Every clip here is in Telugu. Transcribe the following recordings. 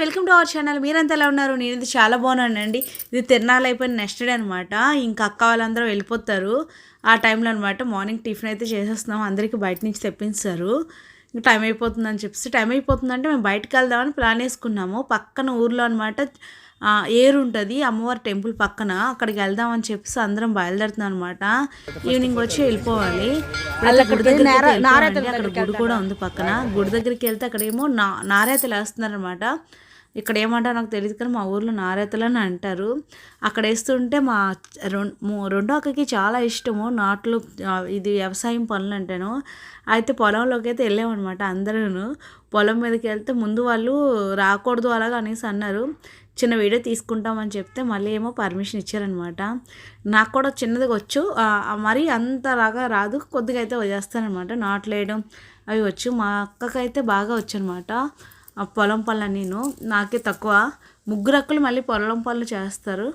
Welcome to our channel. మీరంతా ఎలా ఉన్నారు? నేను చాలా బాగున్నానండి. ఇది తిరణాలు అయిపోయిన నెక్స్ట్ డే అనమాట ఇంకా అక్క వాళ్ళందరూ వెళ్ళిపోతారు. ఆ టైంలో అనమాట మార్నింగ్ టిఫిన్ అయితే చేసేస్తున్నాం. అందరికీ బయట నుంచి తెప్పించారు. ఇంకా టైం అయిపోతుందని చెప్పేసి టైం అయిపోతుందంటే మేము బయటకు వెళ్దామని ప్లాన్ వేసుకున్నాము. పక్కన ఊర్లో అనమాట ఏరు ఉంటుంది. అమ్మవారి టెంపుల్ పక్కన. అక్కడికి వెళ్దామని చెప్పేసి అందరం బయలుదేరుతున్నాం అనమాట ఈవినింగ్ వచ్చి వెళ్ళిపోవాలి. అక్కడ గుడి కూడా ఉంది పక్కన. గుడి దగ్గరికి వెళ్తే అక్కడ ఏమో నా నారేతలు వేస్తున్నారనమాట ఇక్కడ ఏమంటారు నాకు తెలియదు కానీ మా ఊర్లో నారేతలు అని అంటారు. అక్కడ వేస్తుంటే మా రెండో అక్కకి చాలా ఇష్టము. నాట్లు ఇది వ్యవసాయం పనులు అంటాను. అయితే పొలంలోకి అయితే వెళ్ళామన్నమాట అందరూ పొలం మీదకి వెళ్తే ముందు వాళ్ళు రాకూడదు అలాగ అనేసి అన్నారు. చిన్న వీడియో తీసుకుంటామని చెప్తే మళ్ళీ ఏమో పర్మిషన్ ఇచ్చారనమాట నాకు కూడా చిన్నదిగా వచ్చు. మరి అంత మరీ అంతలాగా రాదు. కొద్దిగా అయితే వదిలేస్తానమాట నాట్లు వేయడం అవి వచ్చు. మా అక్కకైతే బాగా వచ్చు అనమాట పొలం పనులు నేను నాకే తక్కువ. ముగ్గురు అక్కలు మళ్ళీ పొలం పనులు చేస్తారు.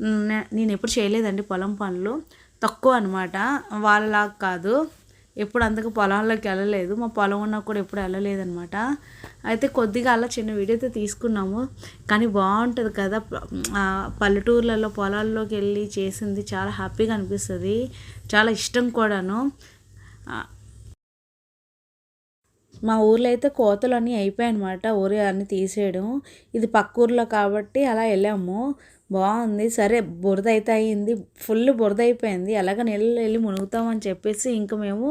నే- నేను ఎప్పుడు చేయలేదండి పొలం పనులు. తక్కువ అనమాట వాళ్ళలాగా కాదు. ఎప్పుడు అంతకు పొలంలోకి వెళ్ళలేదు. మా పొలం ఉన్నా కూడా ఎప్పుడు వెళ్ళలేదనమాట అయితే కొద్దిగా అలా చిన్న వీడియో అయితే తీసుకున్నాము. కానీ బాగుంటుంది కదా. పల్లెటూర్లలో పొలాల్లోకి వెళ్ళి చేసింది చాలా హ్యాపీగా అనిపిస్తుంది. చాలా ఇష్టం కూడాను. మా ఊర్లో అయితే కోతలు అన్నీ అయిపోయాయి అనమాట ఊరి అన్నీ తీసేయడం. ఇది పక్క ఊర్లో కాబట్టి అలా వెళ్ళాము. బాగుంది. సరే బురద అయితే అయింది. ఫుల్ బురద అయిపోయింది. ఎలాగ నీళ్ళు వెళ్ళి మునుగుతామని చెప్పేసి ఇంకా మేము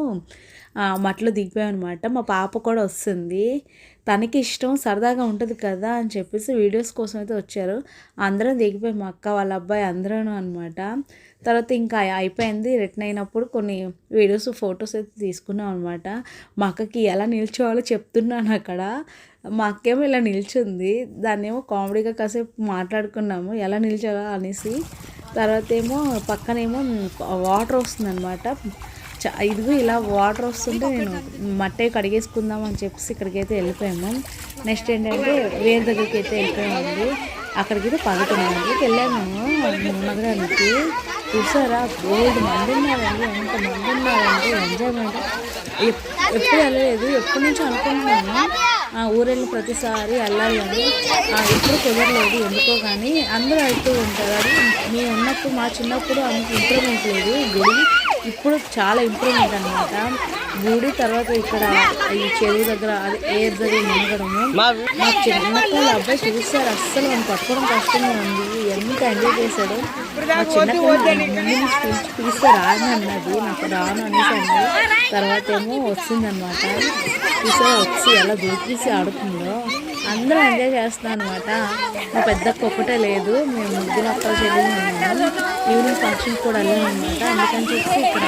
మట్లో దిగిపోయాం అనమాట మా పాప కూడా వస్తుంది. తనకి ఇష్టం సరదాగా ఉంటుంది కదా అని చెప్పేసి వీడియోస్ కోసం అయితే వచ్చారు. అందరం దిగిపోయి మా అక్క వాళ్ళ అబ్బాయి అందరూ అనమాట తర్వాత ఇంకా అయిపోయింది. రిటర్న్ అయినప్పుడు కొన్ని వీడియోస్ ఫొటోస్ అయితే తీసుకున్నాం అనమాట మా అక్కకి ఎలా నిల్చోవాలో చెప్తున్నాను అక్కడ. మా అక్కేమో ఇలా నిల్చుంది. దాన్ని ఏమో కామెడీగా కాసేపు మాట్లాడుకున్నాము. ఎలా నిల్చోవాలో అనేసి. తర్వాత ఏమో పక్కనేమో వాటర్ వస్తుంది అనమాట ఇదిగో ఇలా వాటర్ వస్తుంటే నేను మట్టే కడిగేసుకుందాం అని చెప్పేసి ఇక్కడికైతే వెళ్ళిపోయాము. నెక్స్ట్ ఏంటంటే వేరే దగ్గరికి అయితే వెళ్ళిపోయామండి. అక్కడికైతే పదకొండు గంటలకు వెళ్ళాము. నగరానికి చూసారా? గోల్డ్ మంది ఉన్నారండి. ఎంత మంది ఉన్నారంటే ఎంజాయ్మెంట్. ఎప్- ఎప్పుడు వెళ్ళలేదు. ఎప్పటి నుంచో అనుకుంటున్నాను ఆ, ఊరెళ్ళిన ప్రతిసారి వెళ్ళాలి అని. ఆ, ఎప్పుడు కుదరలేదు. ఎందుకో కానీ అందరూ వెళ్తూ ఉంటారు. అది మేము ఉన్నప్పుడు మా చిన్నప్పుడు అంత ఇంప్రూవ్మెంట్ లేదు. గుడి ఇప్పుడు చాలా ఇంప్రూవ్మెంట్ అనమాట గుడి తర్వాత ఇక్కడ ఈ చెరువు దగ్గర అది ఏర్ దగ్గర మునగడము మా చిన్నపిల్లల అబ్బాయి చూస్తారు అస్సలు మనం పట్టుకోవడం కష్టంగా ఉంది. ఎంత ఎంజాయ్ చేశాడు. మా చిన్నపిల్లలు పిలిస్తే రాను అన్నది నాకు రాను అనేసి అన్నది తర్వాత ఏమో వచ్చిందనమాట చూసా వచ్చి ఎలా దూకిసి ఆడుతుందో. అందరూ ఎంజాయ్ చేస్తున్నాం అనమాట మా పెద్దక్క ఒక్కటే లేదు మేము ముగ్గురు అక్కడ ఉన్నాము ఈవినింగ్ ఫంక్షన్ కూడా వెళ్ళాము అనమాట అందుకని చెప్పి ఇక్కడ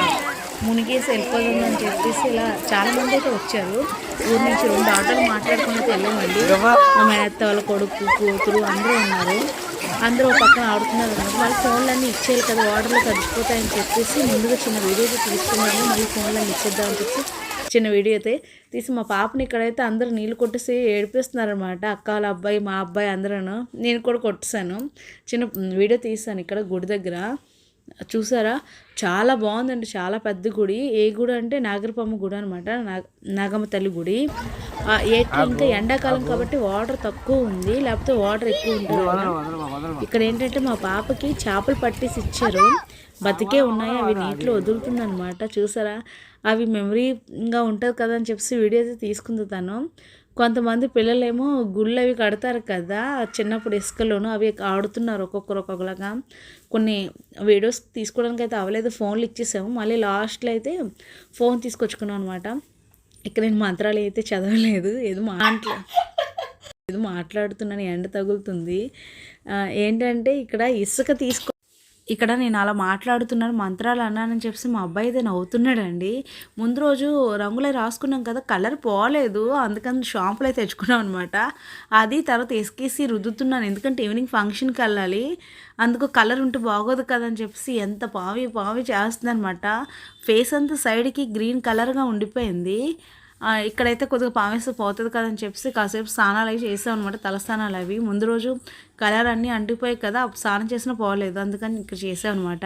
మునిగేసి వెళ్ళిపోతుందని చెప్పేసి ఇలా చాలా మంది అయితే వచ్చారు. ఊరి నుంచి రెండు ఆటోలు మాట్లాడుకుని వెళ్ళామండి. మా మేనత్త వాళ్ళ కొడుకు కూతురు అందరూ ఉన్నారు. అందరూ ఒక పక్కన ఆడుతున్నారు మళ్ళీ ఫోన్లన్నీ ఇచ్చేయాలి కదా వాటర్లో తడిచిపోతాయని చెప్పేసి ముందుగా చిన్న వీడియో తీసుకున్నాము. మళ్ళీ ఫోన్లన్నీ ఇచ్చేద్దామని చెప్పి చిన్న వీడియో అయితే తీసి మా పాపని ఇక్కడైతే అందరూ నీళ్ళు కొట్టేసి ఏడిపిస్తున్నారనమాట అక్క వాళ్ళ అబ్బాయి మా అబ్బాయి అందరూ నేను కూడా కొట్టేశాను. చిన్న వీడియో తీసాను ఇక్కడ గుడి దగ్గర. చూసారా? చాలా బాగుందండి. చాలా పెద్ద గుడి. ఏ గుడి అంటే నాగరపమ్మ గుడి అనమాట నాగమ్మ తల్లి గుడి. ఇంకా ఎండాకాలం కాబట్టి వాటర్ తక్కువ ఉంది. లేకపోతే వాటర్ ఎక్కువ ఉంటుంది. ఇక్కడ ఏంటంటే మా పాపకి చేపలు పట్టేసి ఇచ్చారు. బతికే ఉన్నాయి. అవి నీటిలో వదులుతుందన్నమాట. చూసారా? అవి మెమరీగా ఉంటుంది కదా అని చెప్పేసి వీడియో అయితే తీసుకుంది తను. కొంతమంది పిల్లలేమో గుళ్ళు అవి కడతారు కదా చిన్నప్పుడు ఇసుకలోను అవి ఆడుతున్నారు ఒక్కొక్కరు ఒక్కొక్కలాగా. కొన్ని వీడియోస్ తీసుకోవడానికి అయితే అవ్వలేదు ఫోన్లు ఇచ్చేసాము. మళ్ళీ లాస్ట్లో అయితే ఫోన్ తీసుకొచ్చుకున్నాం అనమాట ఇక్కడ నేను మంత్రాలు అయితే చదవలేదు ఏదో మాట్లా ఏదో మాట్లాడుతున్నాను ఎండ తగులుతుంది. ఏంటంటే ఇక్కడ ఇసుక తీసుకో ఇక్కడ నేను అలా మాట్లాడుతున్నాను మంత్రాలు అన్నానని చెప్పేసి మా అబ్బాయి అయితే నవ్వుతున్నాడండి. ముందు రోజు రంగులే రాసుకున్నాం కదా కలర్ పోలేదు. అందుకని షాంపులు అయితే తెచ్చుకున్నాం అనమాట అది తర్వాత ఎస్కేసి రుద్దుతున్నాను. ఎందుకంటే ఈవినింగ్ ఫంక్షన్కి వెళ్ళాలి. అందుకు కలర్ ఉంటే బాగోదు కదా అని చెప్పేసి ఎంత పావి పావి చేస్తుంది అనమాట ఫేస్ అంతా సైడ్కి గ్రీన్ కలర్గా ఉండిపోయింది. ఇక్కడైతే కొద్దిగా పావేస్తే పోతుంది కదని చెప్పేసి కాసేపు స్నానాలు అవి చేసాం అనమాట తలస్నానాలు అవి. ముందు రోజు కలర్ అన్నీ అంటిపోయాయి కదా స్నానం చేసినా పోలేదు అందుకని ఇక్కడ చేసాం అనమాట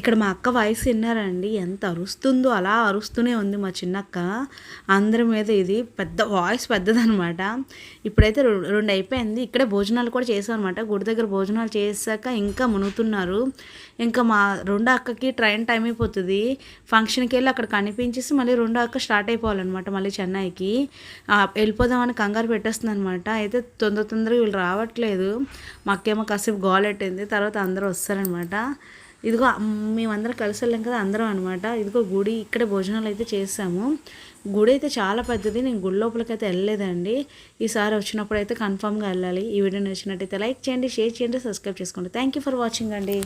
ఇక్కడ మా అక్క వాయిస్ విన్నారండి. ఎంత అరుస్తుందో అలా అరుస్తూనే ఉంది మా చిన్నక్క. అందరి మీద ఇది పెద్ద వాయిస్ పెద్దదనమాట ఇప్పుడైతే రెండు అయిపోయింది. ఇక్కడే భోజనాలు కూడా చేసాం అనమాట గుడి దగ్గర భోజనాలు చేశాక ఇంకా మునుగుతున్నారు. ఇంకా మా రెండో అక్కకి ట్రైన్ టైం అయిపోతుంది. ఫంక్షన్కి వెళ్ళి అక్కడ కనిపించేసి మళ్ళీ రెండో అక్క స్టార్ట్ అయిపోవాలన్నమాట మళ్ళీ చెన్నైకి. వెళ్ళిపోదామని కంగారు పెట్టేస్తుంది అనమాట అయితే తొందర తొందరగా వీళ్ళు రావట్లేదు. మా కాసేపు గోలెట్టింది తర్వాత అందరూ వస్తారనమాట ఇదిగో మేమందరం కలిసి వెళ్ళాం కదా అందరం అనమాట ఇదిగో గుడి ఇక్కడే భోజనాలు అయితే చేసాము. గుడి అయితే చాలా పెద్దది నేను గుడి లోపలికి అయితే వెళ్ళలేదండి. ఈసారి వచ్చినప్పుడు అయితే కన్ఫామ్గా వెళ్ళాలి. ఈ వీడియో నచ్చినట్టయితే లైక్ చేయండి షేర్ చేయండి సబ్స్క్రైబ్ చేసుకోండి. థ్యాంక్ యూ ఫర్ వాచింగ్ అండి.